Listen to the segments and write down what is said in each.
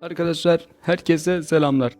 Arkadaşlar herkese selamlar.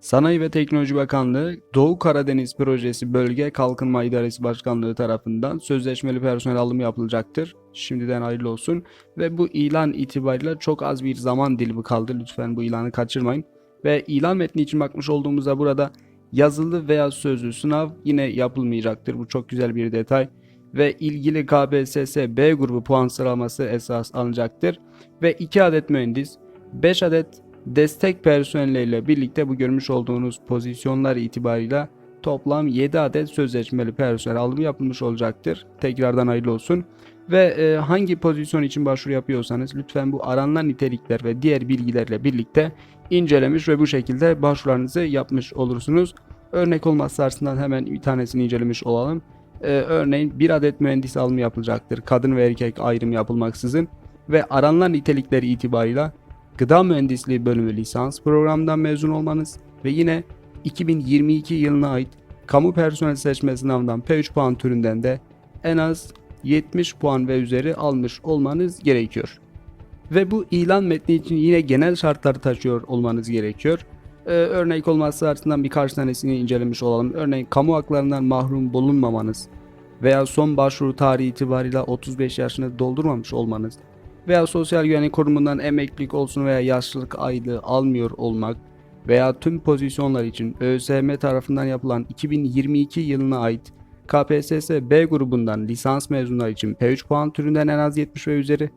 Sanayi ve Teknoloji Bakanlığı Doğu Karadeniz Projesi Bölge Kalkınma İdaresi Başkanlığı tarafından sözleşmeli personel alımı yapılacaktır. Şimdiden hayırlı olsun ve bu ilan itibariyle çok az bir zaman dilimi kaldı. Lütfen bu ilanı kaçırmayın. Ve ilan metni için bakmış olduğumuzda burada yazılı veya sözlü sınav yine yapılmayacaktır. Bu çok güzel bir detay. Ve ilgili KPSS B grubu puan sıralaması esas alınacaktır. Ve 2 adet mühendis, 5 adet destek personeliyle birlikte bu görmüş olduğunuz pozisyonlar itibarıyla toplam 7 adet sözleşmeli personel alımı yapılmış olacaktır. Tekrardan hayırlı olsun. Ve e, hangi pozisyon için başvuru yapıyorsanız lütfen bu aranan nitelikler ve diğer bilgilerle birlikte incelemiş ve bu şekilde başvurularınızı yapmış olursunuz. Örnek olmazsa açısından hemen bir tanesini incelemiş olalım. E, örneğin bir adet mühendis alımı yapılacaktır. Kadın ve erkek ayrım yapılmaksızın ve aranan nitelikleri itibarıyla Gıda Mühendisliği bölümü lisans programından mezun olmanız ve yine 2022 yılına ait kamu personel seçme sınavından P3 puan türünden de en az 70 puan ve üzeri almış olmanız gerekiyor. Ve bu ilan metni için yine genel şartları taşıyor olmanız gerekiyor. Ee, örnek olmazsa açısından birkaç tanesini incelemiş olalım. Örneğin kamu haklarından mahrum bulunmamanız veya son başvuru tarihi itibariyle 35 yaşını doldurmamış olmanız veya sosyal güvenlik kurumundan emeklilik olsun veya yaşlılık aylığı almıyor olmak veya tüm pozisyonlar için ÖSYM tarafından yapılan 2022 yılına ait KPSS B grubundan lisans mezunları için P3 puan türünden en az 70 ve üzeri,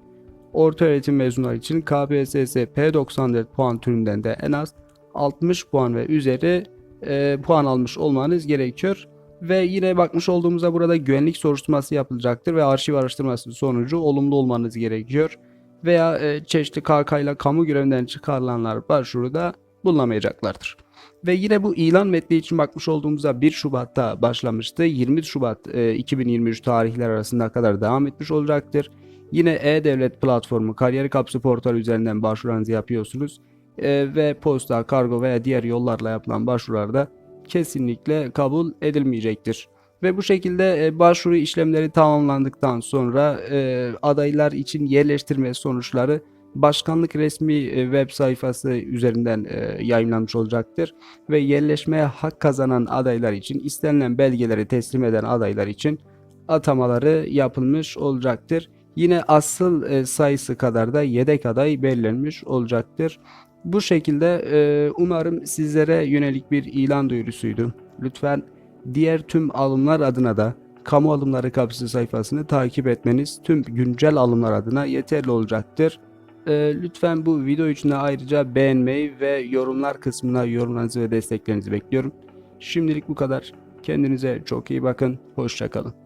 orta öğretim mezunları için KPSS P94 puan türünden de en az 60 puan ve üzeri e, puan almış olmanız gerekiyor. Ve yine bakmış olduğumuzda burada güvenlik soruşturması yapılacaktır ve arşiv araştırması sonucu olumlu olmanız gerekiyor. Veya e, çeşitli KK ile kamu görevinden çıkarılanlar başvuruda bulunamayacaklardır. Ve yine bu ilan metni için bakmış olduğumuzda 1 Şubat'ta başlamıştı. 20 Şubat e, 2023 tarihler arasında kadar devam etmiş olacaktır. Yine E-Devlet platformu kariyer kapsı portal üzerinden başvurularınızı yapıyorsunuz. E, ve posta, kargo veya diğer yollarla yapılan başvurularda kesinlikle kabul edilmeyecektir. Ve bu şekilde e, başvuru işlemleri tamamlandıktan sonra e, adaylar için yerleştirme sonuçları başkanlık resmi e, web sayfası üzerinden yayınlanmış olacaktır. Ve yerleşmeye hak kazanan adaylar için istenilen belgeleri teslim eden adaylar için atamaları yapılmış olacaktır. Yine asıl e, sayısı kadar da yedek aday belirlenmiş olacaktır. Bu şekilde e, umarım sizlere yönelik bir ilan duyurusuydu. Lütfen diğer tüm alımlar adına da kamu alımları kapısı sayfasını takip etmeniz tüm güncel alımlar adına yeterli olacaktır. E, lütfen bu video için de ayrıca beğenmeyi ve yorumlar kısmına yorumlarınızı ve desteklerinizi bekliyorum. Şimdilik bu kadar. Kendinize çok iyi bakın. Hoşçakalın.